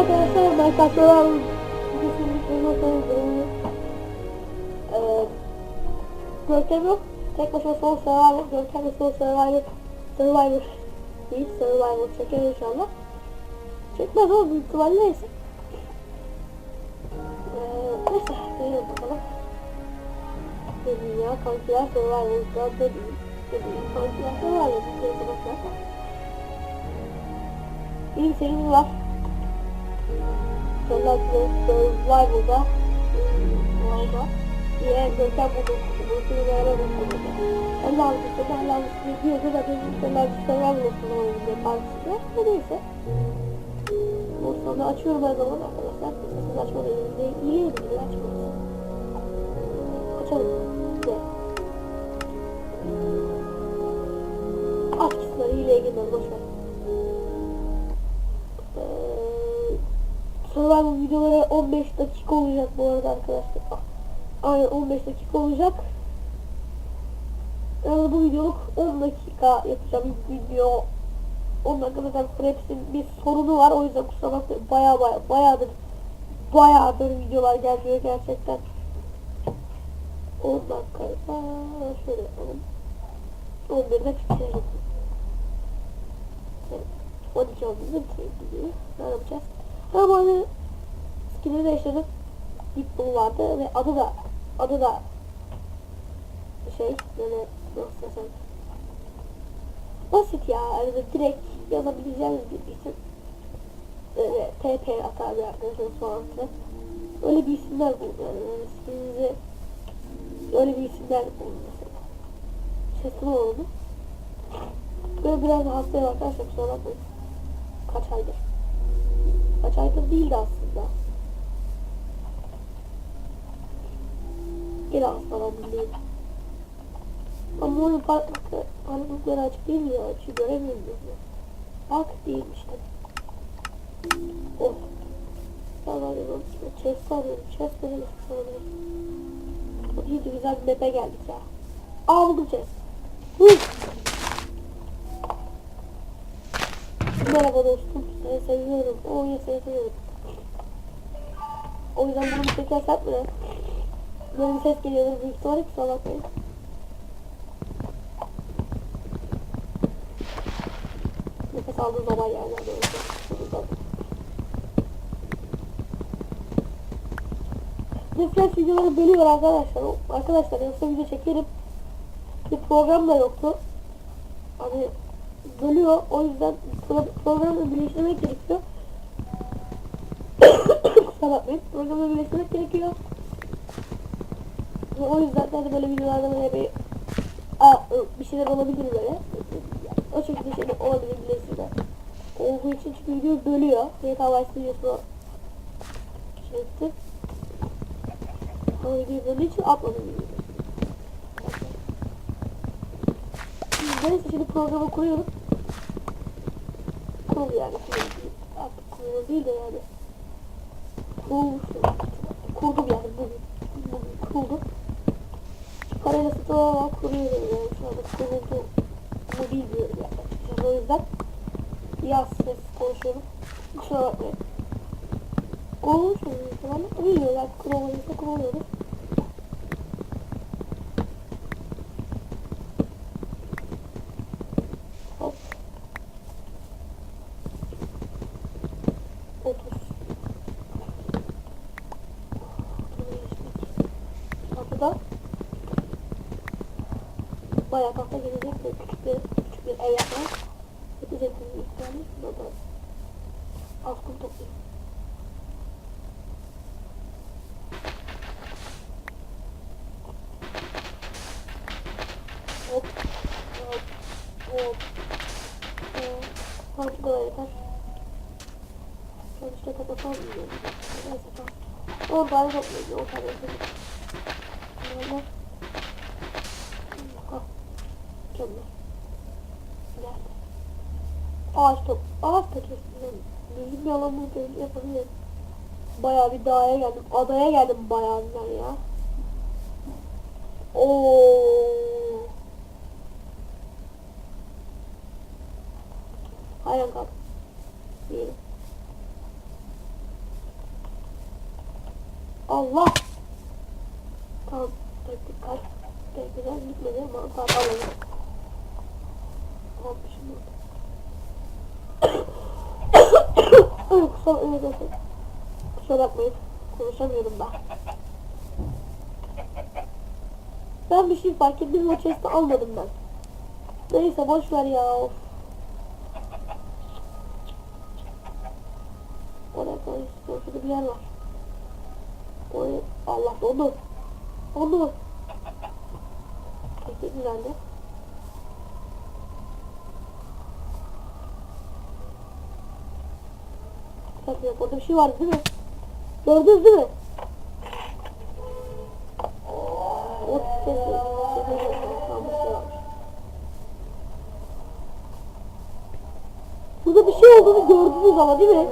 arkadaşlar. Ee, Görkem yok. Tek başına son Survivor, Görkem ve son Survivor, Survivor değil, Survivor çeker inşallah. Çekmez ama büyük ihtimalle neyse. Ee, neyse, gidelim bakalım. Dedim ya, kankiler Survivor'da dedim. Dedim, kankiler Survivor'da bakalım. Benim serimiz var. Sonra Survival'da Survival'da diye Görkem buldum. Bunu beraber buldum. Allah'ım işte Allah'ım işte diyordu da benim Survival Survival olsun oyunda partisi. Ne neyse. O sonra açıyorum her zaman arkadaşlar. Sesini açmadan elimde iyi bu arada arkadaşlar. Aynen 15 dakika olacak. Yani bu videoluk 10 dakika yapacağım ilk video. 10 dakika zaten Fraps'in bir sorunu var o yüzden kusura bakmayın. Baya baya bayağıdır bayağıdır videolar gelmiyor gerçekten. 10 dakika şöyle yapalım. 11'de bitirelim. Evet. 12 olduğunda bitirelim videoyu. Ne yapacağız? Ha bu arada skin'i değiştirdim. Deadpool vardı ve adı da adı da şey böyle nasıl desem basit ya. Yani direkt yazabileceğiniz bir isim. Böyle TP atar arkadaşınız falan filan. öyle bir isimler bulun yani. İsminizi öyle bir isimler bulun mesela. Sesli oldu böyle biraz hastayım arkadaşlar kusura bakmayın. Kaç aydır? Kaç aydır değildi aslında Geri hastalandım değil. Ama onun farklılıkları, farklılıkları açık değil mi ya? Şu göremiyorum. Bak değilmiş tabii. Oh. Ya var ya ben chest arıyorum. Chest benim sanırım. İyice güzel bir map'e geldik ya. Aa buldum chest. Huh. Merhaba dostum. Seni seviyorum. Ya seni seviyorum. O yüzden bunu tekrar satma. Böyle bir ses geliyordur büyük ihtimalle kusura bakmayın. Nefes aldığı zaman yani. Böyle. Reflex videoları bölüyor arkadaşlar. Arkadaşlar yoksa video çekerim. Bir program da yoktu. Hani bölüyor. O yüzden pro programla birleştirmek gerekiyor. Kusura bakmayın. Programla birleştirmek gerekiyor. Ve o yüzden de böyle videolarda böyle bir Aa, bir şeyler olabilir böyle. O şekilde şeyler olabilir bilirsinler. Olduğu için çünkü video bölüyor. GTA Vice videosunu şey etti. Ama video böldüğü için atmadım videoyu. Neyse şimdi programı kuruyorum. Kurulu yani. Artık kurulu değil de yani. Kurulmuş. Kurdum yani bugün. Bugün kurdum. Parayla satın alarak kuruyorum yani şu anda mu bilmiyorum yani. Şimdi o yüzden biraz ses konuşuyorum. Kusura bakmayın. Konuşuyorum. Bilmiyorum yani kurulamayınca kuruluyoruz. Hop. 30. Kapıda bayağı tahta gelecek ve küçük bir, küçük bir ev yapmak yapacak bir ihtimalle şurada da az kum toplayayım. Hop, hop, hop, hop. Tamam bu kadar yeter. Sonuçta kapatalım diyorum. Neyse tamam. 10 tane toplayacağım, 10 tane toplayacağım. Tamam. Mükemmel. Nerede? Ağaç top. Ağaç kesin. Düzgün bir alan bulup yapabilirim. Bayağı bir dağa geldim. Adaya geldim bayağı ya. Oo. Hayran kaldım. Diyelim. Allah. Tamam. Teknik kalp. Pek güzel gitmedi ama tamam alalım. Tamam şimdi. Ay kusura evet evet. Kusura bakmayın. Konuşamıyorum ben. Ben bir şey fark ettim o chest'i almadım ben. Neyse boş ver ya. Of. Oraya istiyorum. Şurada bir yer var. Oraya Allah dondu. Dondu. Peki güzeldi. Dakika, orada bir şey vardı değil mi? Gördünüz değil mi? O sesi. Burada bir şey olduğunu gördünüz ama değil mi?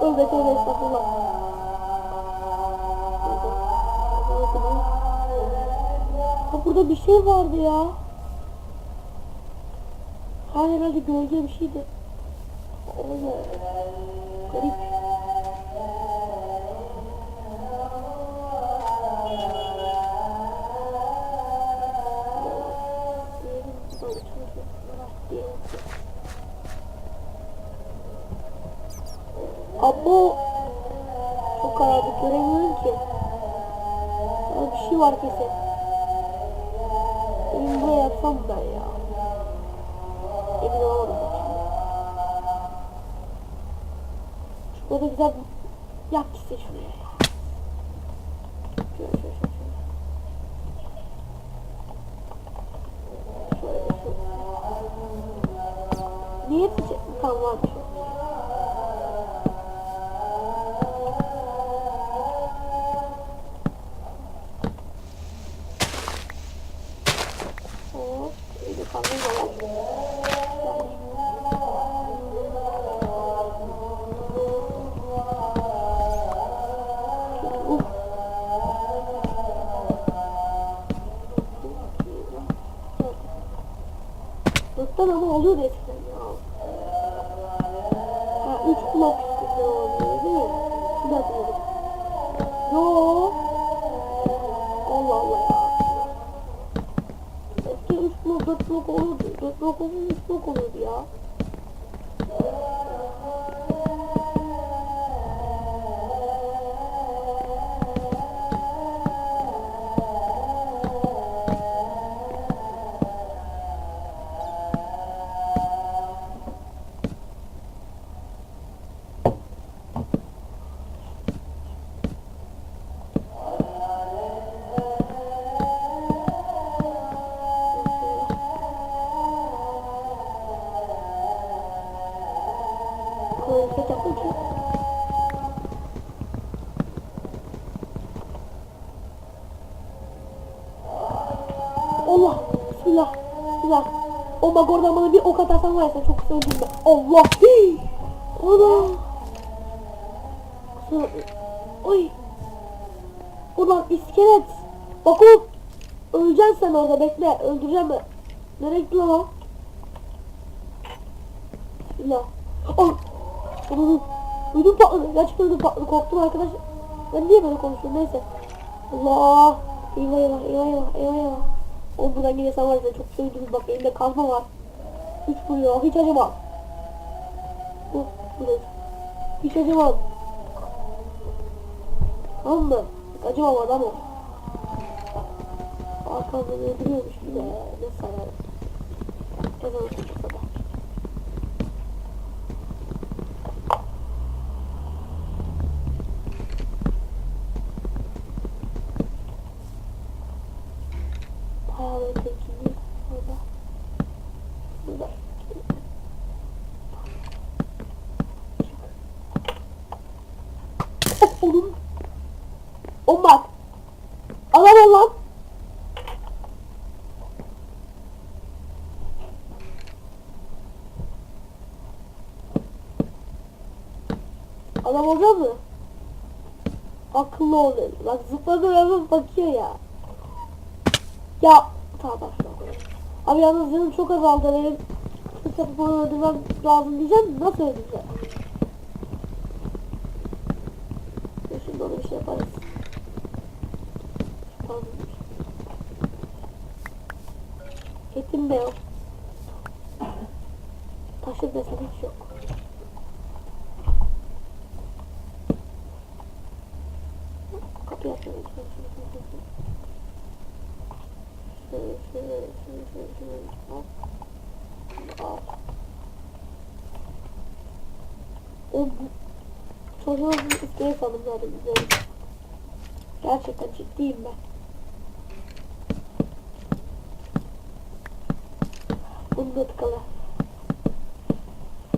Tövbe tövbe estağfurullah. Ha burada bir şey vardı ya. Ha herhalde gölge bir şeydi. Öyle. Garip. Abo çok karanlık göremiyorum ki. Ya bir şey var kesin. Benim buraya yapsam ben ya. Emin olamadım şimdi. Şurada güzel yap gitsin şuraya ya. Şöyle şöyle şöyle. Şöyle şöyle. Niye sıcak? Tamam dudes oradan bana bir ok atarsan var ya çok kısa öldün ben. Allah! Hii! Ana! Kısa... Oy! Ulan iskelet! Bak o! Öleceksin sen orada bekle. Öldüreceğim ben. Nereye gitti lan o? Bismillah. Oh! Onu ödüm patladı. Gerçekten ödüm patladı. Korktum arkadaş. Ben niye böyle konuşuyorum neyse. Allah. Eyvah eyvah eyvah eyvah eyvah eyvah. Oğlum buradan var ya çok sevdim bak elimde kazma var. Üç vuruyor hiç acımam. Bu dur. Hiç acımam. Tamam mı? Hiç acımam adamım. Arkamdan öldürüyormuş bir de. Ne sarar. Ezan okuyacak kadar. Pahalı ötekini orada. Burada. Of oğlum. O bak. Adam ol lan. Adam olacak mı? Akıllı ol dedi. Bak zıpladı hemen bakıyor ya. Ya tamam başla. Abi yalnız canım çok azaldı. Benim yapıp onu öldürmem lazım diyeceğim. Nasıl öldüreceğim? taş yaparız. Tamam. Etim de yok. Taşın mesela hiç yok. Kapı yapıyorum. Şöyle şöyle şöyle şöyle şöyle hop. Al. O isteği sanırım zaten izlerim. Gerçekten ciddiyim ben. Bunu da tıkalı.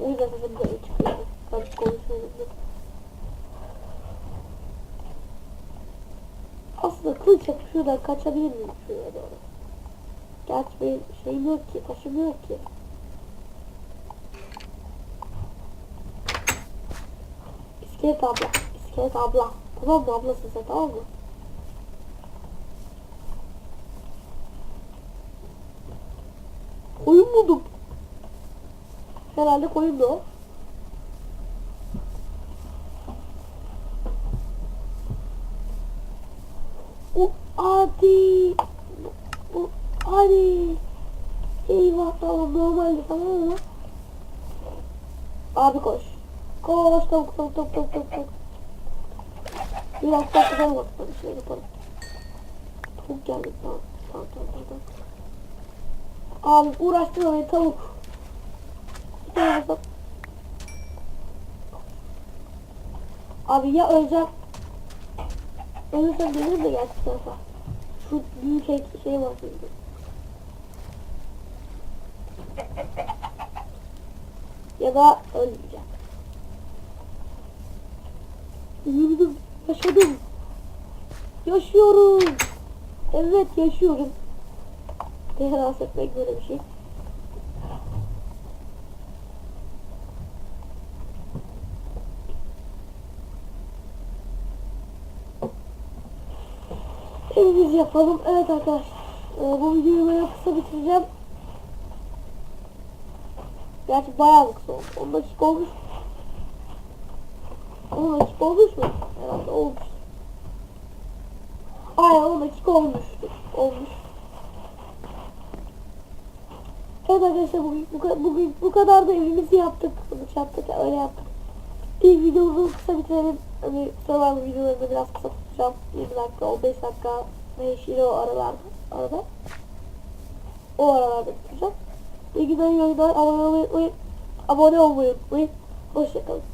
O yüzden sesim böyle çıkıyor. Garip konuşuyorum. Yapıp şuradan kaçabilir miyim şuraya doğru? Gerçi benim şeyim yok ki, taşım yok ki. İskelet abla, iskelet abla. Tamam mı ablası sen tamam mı? Koyun buldum. Herhalde koyun da. O O adi. Eyvah tamam normalde tamam mı? Abi koş. Koş tavuk tavuk tavuk tavuk tavuk tavuk. Biraz takıdan bakalım şey yapalım. Tavuk geldi tamam. Tamam tamam tamam. Abi uğraştırma beni tavuk. Bir tane bakalım. Abi ya öleceğim. Ölürsem gelirim de gerçi tarafa. Şu büyük şey, şey var şimdi. Ya da ölmeyeceğim. Yürüdüm, yaşadım. Yaşıyorum. Evet yaşıyorum. Tehras etmek böyle bir şey. Evimizi yapalım. Evet arkadaşlar. Ee, bu videoyu böyle kısa bitireceğim. Gerçi bayağı kısa oldu. 10 dakika olmuş. 10 dakika olmuş mu? Herhalde olmuş. Aynen 10 dakika olmuştur. Olmuş. Evet arkadaşlar bugün bu, bugün bu kadar da evimizi yaptık. Bunu yaptık öyle yaptık. İlk videomuzu kısa bitirelim. Hani sonra videolarını biraz kısa tutacağım. 20 dakika, 15 dakika, 5 o aralarda. Arada. O aralarda tutacağım. İyi günler, iyi yayınlar. Abone olmayı. Abone olmayı unutmayın. Hoşçakalın.